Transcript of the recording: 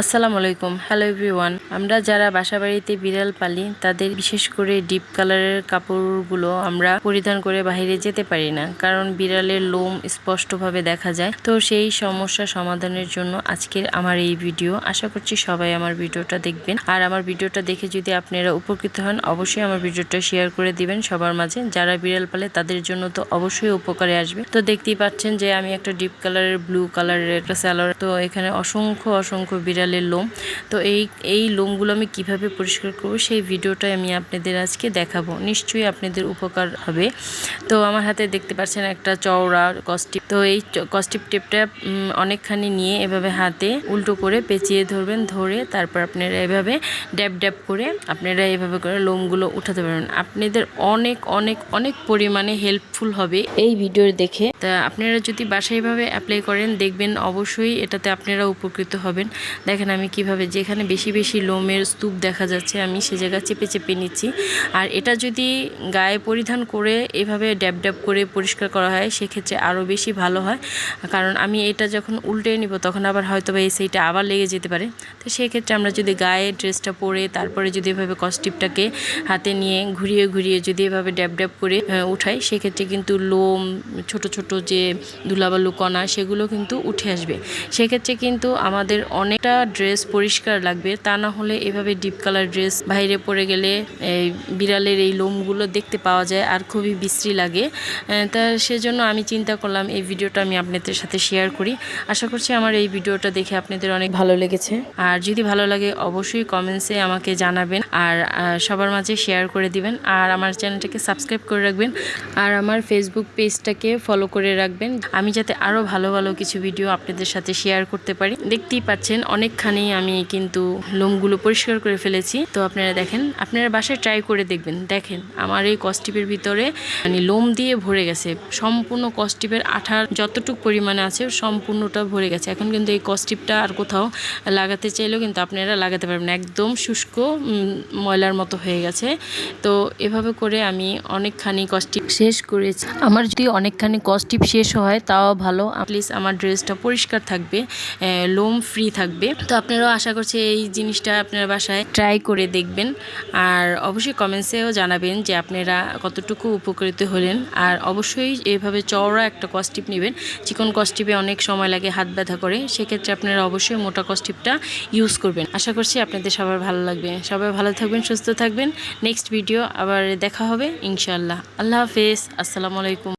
আসসালামু আলাইকুম। Hello everyone আমরা যারা বাসা বাড়িতে বিড়াল পালি, তাদের বিশেষ করে ডিপ কালারের কাপড়গুলো আমরা পরিধান করে বাইরে যেতে পারি না, কারণ বিড়ালের লোম স্পষ্টভাবে দেখা যায়। তো সেই সমস্যা সমাধানের জন্য আজকের আমার এই ভিডিও। আশা করছি সবাই আমার ভিডিওটা দেখবেন। আর আমার ভিডিওটা দেখে যদি আপনারা উপকৃত হন, অবশ্যই আমার ভিডিওটা শেয়ার করে দিবেন সবার মাঝে। যারা বিড়াল পালে, তাদের জন্য তো অবশ্যই উপকারে আসবে। তো দেখতেই পাচ্ছেন যে আমি একটা ডিপ কালারের ব্লু কালারের একটা স্যালোয়ার তো এখানে অসংখ্য অসংখ্য বিড়ালের লোম। তো এই এই লোমগুলো আমি কীভাবে পরিষ্কার করব সেই ভিডিওটা আমি আপনাদের আজকে দেখাবো। নিশ্চয়ই আপনাদের উপকার হবে। তো আমার হাতে দেখতে পাচ্ছেন একটা চওড়া কস্টিপ তো এই কস্টিপ টেপটা অনেকখানি নিয়ে এভাবে হাতে উল্টো করে পেঁচিয়ে ধরবেন, ধরে তারপর আপনারা এভাবে ড্যাব ড্যাব করে আপনারা এভাবে করে লোমগুলো উঠাতে পারবেন। আপনাদের অনেক অনেক অনেক পরিমাণে হেল্পফুল হবে এই ভিডিও দেখে। তা আপনারা যদি বাসায় এভাবে অ্যাপ্লাই করেন, দেখবেন অবশ্যই এটাতে আপনারা উপকৃত হবেন। দেখেন আমি কীভাবে, যেখানে বেশি বেশি লোমের স্তূপ দেখা যাচ্ছে, আমি সে জায়গা চেপে চেপে নিচ্ছি। আর এটা যদি গায়ে পরিধান করে এভাবে ড্যাব ড্যাব করে পরিষ্কার করা হয়, সেক্ষেত্রে আরও বেশি ভালো হয়। কারণ আমি এটা যখন উল্টে নিব, তখন আবার হয়তো বা এই সেইটা আবার লেগে যেতে পারে। তো সেক্ষেত্রে আমরা যদি গায়ে ড্রেসটা পরে, তারপরে যদি এভাবে কস্টিপটাকে হাতে নিয়ে ঘুরিয়ে ঘুরিয়ে যদি এভাবে ড্যাব ড্যাব করে উঠাই, সেক্ষেত্রে কিন্তু লোম, ছোট ছোট যে ধুলাবালু কণা, সেগুলো কিন্তু উঠে আসবে। সেক্ষেত্রে কিন্তু আমাদের অনেকটা ড্রেস পরিষ্কার লাগবে, তা না হলে এভাবে ডিপ কালার ড্রেস বাইরে পড়ে গেলে এই বিড়ালের এই লোমগুলো দেখতে পাওয়া যায় আর খুবই বিশ্রী লাগে। তা সেজন্য আমি চিন্তা করলাম এই ভিডিওটা আমি আপনাদের সাথে শেয়ার করি। আশা করছি আমার এই ভিডিওটা দেখে আপনাদের অনেক ভালো লেগেছে। আর যদি ভালো লাগে অবশ্যই কমেন্টসে আমাকে জানাবেন আর সবার মাঝে শেয়ার করে দিবেন। আর আমার চ্যানেলটাকে সাবস্ক্রাইব করে রাখবেন। আর আমার ফেসবুক পেজটাকে ফলো করে রাখবেন। আমি যাতে আরও ভালো ভালো কিছু ভিডিও আপনাদের সাথে শেয়ার করতে পারি। দেখতেই পাচ্ছেন অনেকখানি আমি কিন্তু লোমগুলো পরিষ্কার করে ফেলেছি। তো আপনারা দেখেন, আপনারা বাসায় ট্রাই করে দেখবেন। দেখেন, আমার এই কস্টিপের ভিতরে মানে লোম দিয়ে ভরে গেছে। সম্পূর্ণ কস্টিপের আঠার যতটুকু পরিমাণে আছে, সম্পূর্ণটা ভরে গেছে। এখন কিন্তু এই কস্টিপটা আর কোথাও লাগাতে চাইলেও কিন্তু আপনারা লাগাতে পারবেন একদম শুষ্ক ময়লার মতো হয়ে গেছে। তো এভাবে করে আমি অনেকখানি কস্টিপ শেষ করেছি। আমার যদি অনেকখানি কস্টিপ শেষ হয়, তাও ভালো। প্লিজ আমার ড্রেসটা পরিষ্কার থাকবে লোম ফ্রি থাকবে। তো আপনারাও আশা করছি এই জিনিসটা আপনারা বাসায় ট্রাই করে দেখবেন। আর অবশ্যই কমেন্টসেও জানাবেন যে আপনারা কতটুকু উপকৃত হলেন। আর অবশ্যই এভাবে চওড়া একটা কস্টিপ নেবেন। চিকন কস্টিপে অনেক সময় লাগে হাত ব্যথা করে। সেক্ষেত্রে আপনারা অবশ্যই মোটা কস্টিপটা ইউজ করবেন। আশা করছি আপনাদের সবার ভালো লাগবে। সবাই ভালো থাকবেন, সুস্থ থাকবেন। নেক্সট ভিডিও আবার দেখা হবে, ইনশাআল্লাহ। আল্লাহ হাফেজ। আসসালামু আলাইকুম।